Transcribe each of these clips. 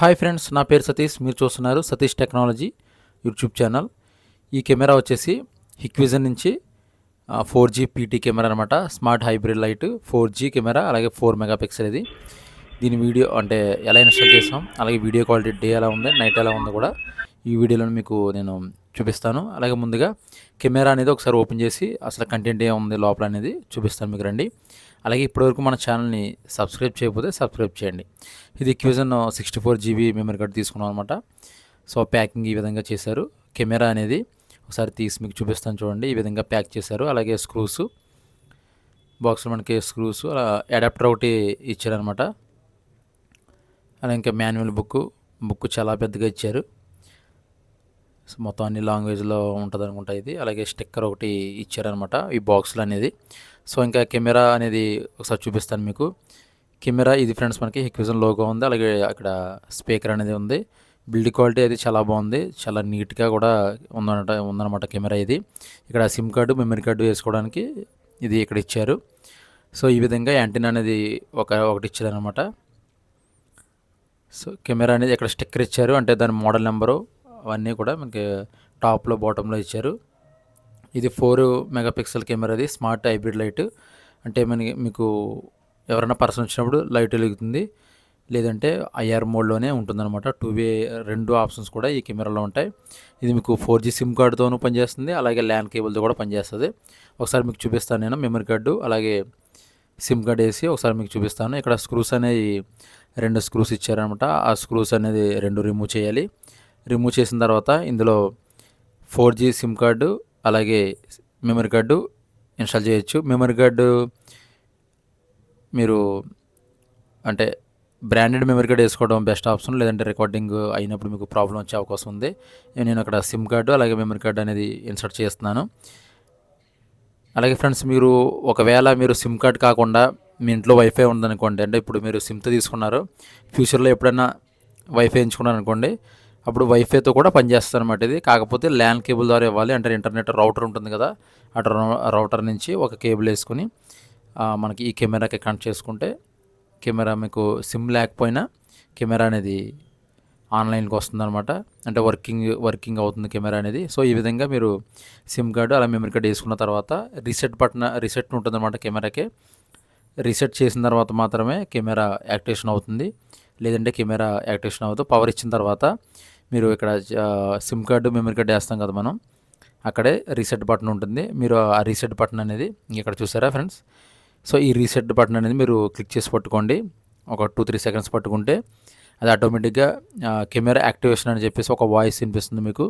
Hi friends నా పేరు సతీష్. మీరు చూస్తున్నారు సతీష్ టెక్నాలజీ యూట్యూబ్ ఛానల్. ఈ కెమెరా వచ్చేసి హిక్విజన్ నుంచి ఫోర్ జీ పీటీ కెమెరా అనమాట smart hybrid light four G camera అలాగే ఫోర్ మెగా పిక్సెల్ ఇది. దీని వీడియో అంటే ఎలా ఇన్స్టాల్ చేసాం అలాగే వీడియో క్వాలిటీ డే ఎలా ఉంది నైట్ ఎలా ఉందో కూడా ఈ వీడియోలో మీకు నేను చూపిస్తాను. అలాగే ముందుగా కెమెరా అనేది ఒకసారి ఓపెన్ చేసి అసలు కంటెంట్ ఏముంది లోపల అనేది చూపిస్తాను మీకు రండి. అలాగే ఇప్పటివరకు మన ఛానల్ని సబ్స్క్రైబ్ చేయకపోతే సబ్స్క్రైబ్ చేయండి. ఇది cuisine sixty four GB memory card తీసుకున్నాం అనమాట సో ప్యాకింగ్ ఈ విధంగా చేశారు. కెమెరా అనేది ఒకసారి తీసి మీకు చూపిస్తాను చూడండి. ఈ విధంగా ప్యాక్ చేశారు. అలాగే స్క్రూస్ బాక్స్లో మనకి స్క్రూస్ అలా అడాప్టర్ ఒకటి ఇచ్చారనమాట అలా ఇంకా మాన్యువల్ బుక్ బుక్ చాలా పెద్దగా ఇచ్చారు. సో మొత్తం అన్ని లాంగ్వేజ్లో ఉంటుంది అనుకుంటా ఇది. అలాగే స్టిక్కర్ ఒకటి ఇచ్చారనమాట ఈ బాక్స్లో అనేది. సో ఇంకా కెమెరా అనేది ఒకసారి చూపిస్తాను మీకు. కెమెరా ఇది ఫ్రెండ్స్ మనకి హిక్విజన్ లోగో ఉంది. అలాగే అక్కడ స్పీకర్ అనేది ఉంది. బిల్డ్ క్వాలిటీ అది చాలా బాగుంది. చాలా నీట్గా కూడా ఉందన్నమాట ఉందన్నమాట కెమెరా ఇది. ఇక్కడ సిమ్ కార్డు మెమరీ కార్డు వేసుకోవడానికి ఇది ఇక్కడ ఇచ్చారు. సో ఈ విధంగా యాంటీనా అనేది ఒక ఒకటి ఇచ్చారనమాట సో కెమెరా అనేది ఇక్కడ స్టిక్కర్ ఇచ్చారు. అంటే దాని మోడల్ నెంబరు అవన్నీ కూడా మనకి టాప్లో బాటంలో ఇచ్చారు. ఇది ఫోర్ మెగాపిక్సెల్ కెమెరా అది స్మార్ట్ హైబ్రిడ్ లైట్. అంటే మనకి మీకు ఎవరైనా పర్సన్ వచ్చినప్పుడు లైట్ వెలుగుతుంది. లేదంటే ఐఆర్ మోడ్లోనే ఉంటుందన్నమాట. టూ వే రెండు ఆప్షన్స్ కూడా ఈ కెమెరాలో ఉంటాయి. ఇది మీకు ఫోర్ జీ సిమ్ కార్డుతోనూ పనిచేస్తుంది. అలాగే ల్యాండ్ కేబుల్తో కూడా పనిచేస్తుంది. ఒకసారి మీకు చూపిస్తాను నేను మెమరీ కార్డు. అలాగే సిమ్ కార్డ్ వేసి ఒకసారి మీకు చూపిస్తాను. ఇక్కడ స్క్రూస్ అనేవి రెండు స్క్రూస్ ఇచ్చారనమాట ఆ స్క్రూస్ అనేది రెండు రిమూవ్ చేయాలి. రిమూవ్ చేసిన తర్వాత ఇందులో ఫోర్ జీ సిమ్ కార్డు అలాగే మెమరీ కార్డు ఇన్స్టాల్ చేయొచ్చు. మెమరీ కార్డు మీరు అంటే బ్రాండెడ్ మెమరీ కార్డ్ వేసుకోవడం బెస్ట్ ఆప్షన్ లేదంటే రికార్డింగ్ అయినప్పుడు మీకు ప్రాబ్లం వచ్చే అవకాశం ఉంది. నేను అక్కడ సిమ్ కార్డు అలాగే మెమరీ కార్డు అనేది ఇన్సర్ట్ చేస్తున్నాను. అలాగే ఫ్రెండ్స్ మీరు ఒకవేళ మీరు సిమ్ కార్డ్ కాకుండా మీ ఇంట్లో వైఫై ఉందనుకోండి అంటే ఇప్పుడు మీరు సిమ్తో తీసుకున్నారు ఫ్యూచర్లో ఎప్పుడైనా వైఫై ఎంచుకున్నారు అనుకోండి అప్పుడు వైఫైతో కూడా పనిచేస్తుంది అనమాట ఇది. కాకపోతే ల్యాండ్ కేబుల్ ద్వారా ఇవ్వాలి. అంటే ఇంటర్నెట్ రౌటర్ ఉంటుంది కదా అటు రౌటర్ నుంచి ఒక కేబుల్ వేసుకుని మనకి ఈ కెమెరాకి కనెక్ట్ చేసుకుంటే కెమెరా మీకు సిమ్ లేకపోయినా కెమెరా అనేది ఆన్లైన్కి వస్తుంది అనమాట అంటే వర్కింగ్ వర్కింగ్ అవుతుంది కెమెరా అనేది. సో ఈ విధంగా మీరు సిమ్ కార్డు అలా మెమరీ కార్డు వేసుకున్న తర్వాత రీసెట్ బటన్ రీసెట్ ఉంటుంది అనమాట కెమెరాకి. రీసెట్ చేసిన తర్వాత మాత్రమే కెమెరా యాక్టివేషన్ అవుతుంది. లేదంటే కెమెరా యాక్టివేషన్ అవ్వదు పవర్ ఇచ్చిన తర్వాత మీరు ఇక్కడ సిమ్ కార్డు మెమరీ కార్డు వేస్తాం కదా మనం అక్కడే రీసెట్ బటన్ ఉంటుంది. మీరు ఆ రీసెట్ బటన్ అనేది ఇక్కడ చూసారా ఫ్రెండ్స్ సో ఈ రీసెట్ బటన్ అనేది మీరు క్లిక్ చేసి పట్టుకోండి. ఒక టూ త్రీ సెకండ్స్ పట్టుకుంటే అది ఆటోమేటిక్గా కెమెరా యాక్టివేషన్ అని చెప్పేసి ఒక వాయిస్ వినిపిస్తుంది మీకు.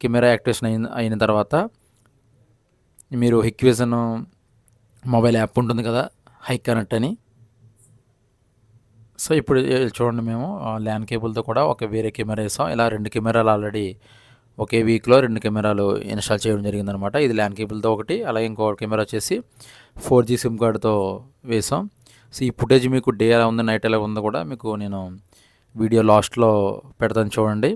కెమెరా యాక్టివేషన్ అయిన అయిన తర్వాత మీరు హిక్విజన్ మొబైల్ యాప్ ఉంటుంది కదా హై కనెక్ట్ అని. సో ఇప్పుడు చూడండి మేము ల్యాండ్ కేబుల్తో కూడా ఒక వేరే కెమెరా వేసాం. ఇలా రెండు కెమెరాలు ఆల్రెడీ ఒకే వీక్లో రెండు కెమెరాలు ఇన్స్టాల్ చేయడం జరిగిందనమాట ఇది ల్యాండ్ కేబుల్తో ఒకటి అలాగే ఇంకో కెమెరా వచ్చేసి ఫోర్ జీ సిమ్ కార్డుతో వేసాం. సో ఈ ఫుటేజ్ మీకు డే ఎలా ఉంది నైట్ ఎలా ఉందో కూడా మీకు నేను వీడియో లాస్ట్లో పెడతాను చూడండి.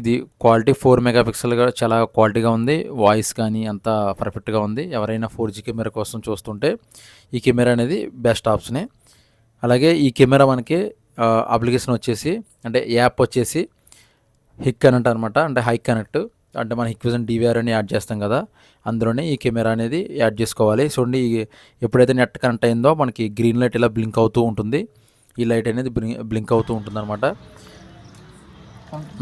ఇది క్వాలిటీ ఫోర్ మెగాపిక్సెల్గా చాలా క్వాలిటీగా ఉంది. వాయిస్ కానీ అంత పర్ఫెక్ట్గా ఉంది. ఎవరైనా ఫోర్ జీ కెమెరా కోసం చూస్తుంటే ఈ కెమెరా అనేది బెస్ట్ ఆప్షనే. అలాగే ఈ కెమెరా మనకి అప్లికేషన్ వచ్చేసి అంటే యాప్ వచ్చేసి హిక్ కనెక్ట్ అనమాట అంటే హై కనెక్ట్. అంటే మన హిక్విజన్ డివిఆర్ అని యాడ్ చేస్తాం కదా అందులోనే ఈ కెమెరా అనేది యాడ్ చేసుకోవాలి. చూడండి ఎప్పుడైతే నెట్ కనెక్ట్ అయిందో మనకి గ్రీన్ లైట్ ఇలా బ్లింక్ అవుతూ ఉంటుంది. ఈ లైట్ అనేది బ్లింక్ అవుతూ ఉంటుంది అనమాట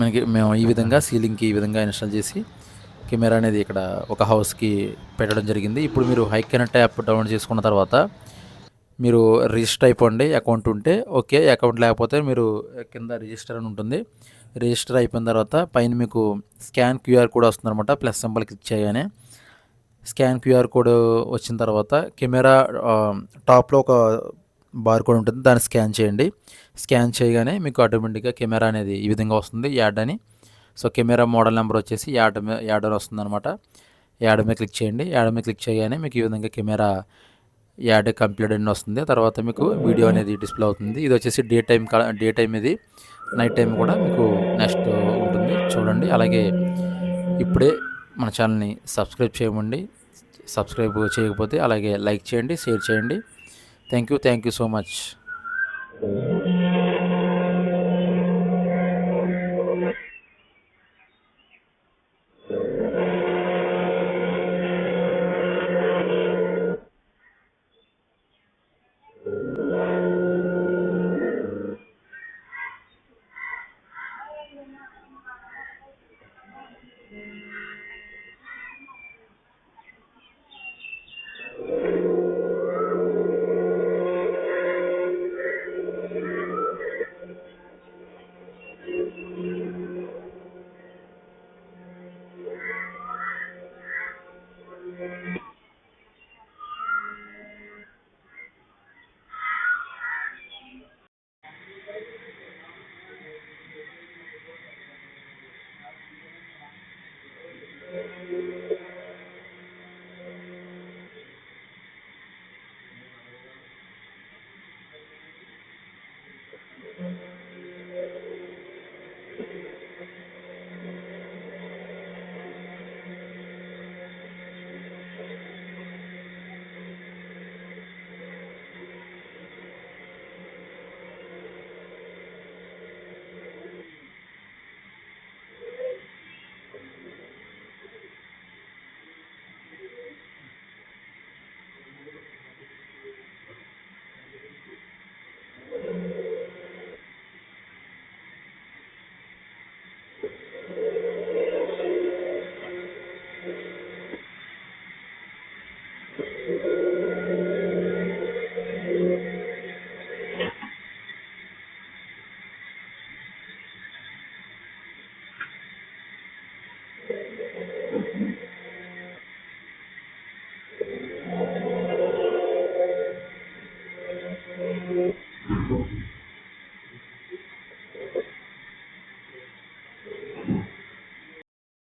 మనకి మేము ఈ విధంగా సీలింగ్కి ఈ విధంగా ఇన్స్టాల్ చేసి కెమెరా అనేది ఇక్కడ ఒక హౌస్కి పెట్టడం జరిగింది. ఇప్పుడు మీరు హై కనెక్ట్ యాప్ డౌన్లోడ్ చేసుకున్న తర్వాత మీరు రిజిస్టర్ అయిపోండి అకౌంట్ ఉంటే ఓకే అకౌంట్ లేకపోతే మీరు కింద రిజిస్టర్ అని ఉంటుంది. రిజిస్టర్ అయిపోయిన తర్వాత పైన మీకు స్కాన్ క్యూఆర్ కోడ్ వస్తుందన్నమాట ప్లస్ సింబల్ క్లిక్ చేయగానే. స్కాన్ క్యూఆర్ కోడ్ వచ్చిన తర్వాత కెమెరా టాప్లో ఒక బార్ కోడ్ ఉంటుంది దాన్ని స్కాన్ చేయండి. స్కాన్ చేయగానే మీకు ఆటోమేటిక్గా కెమెరా అనేది ఈ విధంగా వస్తుంది యాడ్ అని. సో కెమెరా మోడల్ నెంబర్ వచ్చేసి యాడ్ యాడ్ అని వస్తుంది అనమాట యాడ్ మీద క్లిక్ చేయండి యాడ్ మీద క్లిక్ చేయగానే మీకు ఈ విధంగా కెమెరా యాడ్ కంప్లీట్ అని వస్తుంది. తర్వాత మీకు వీడియో అనేది డిస్ప్లే అవుతుంది. ఇది వచ్చేసి డే టైం డే టైం ఇది. నైట్ టైం కూడా మీకు నెక్స్ట్ ఉంటుంది. చూడండి. అలాగే ఇప్పుడే మన ఛానల్ని సబ్స్క్రైబ్ చేయమండి. సబ్స్క్రైబ్ చేయకపోతే అలాగే లైక్ చేయండి షేర్ చేయండి. Thank you. Thank you so much.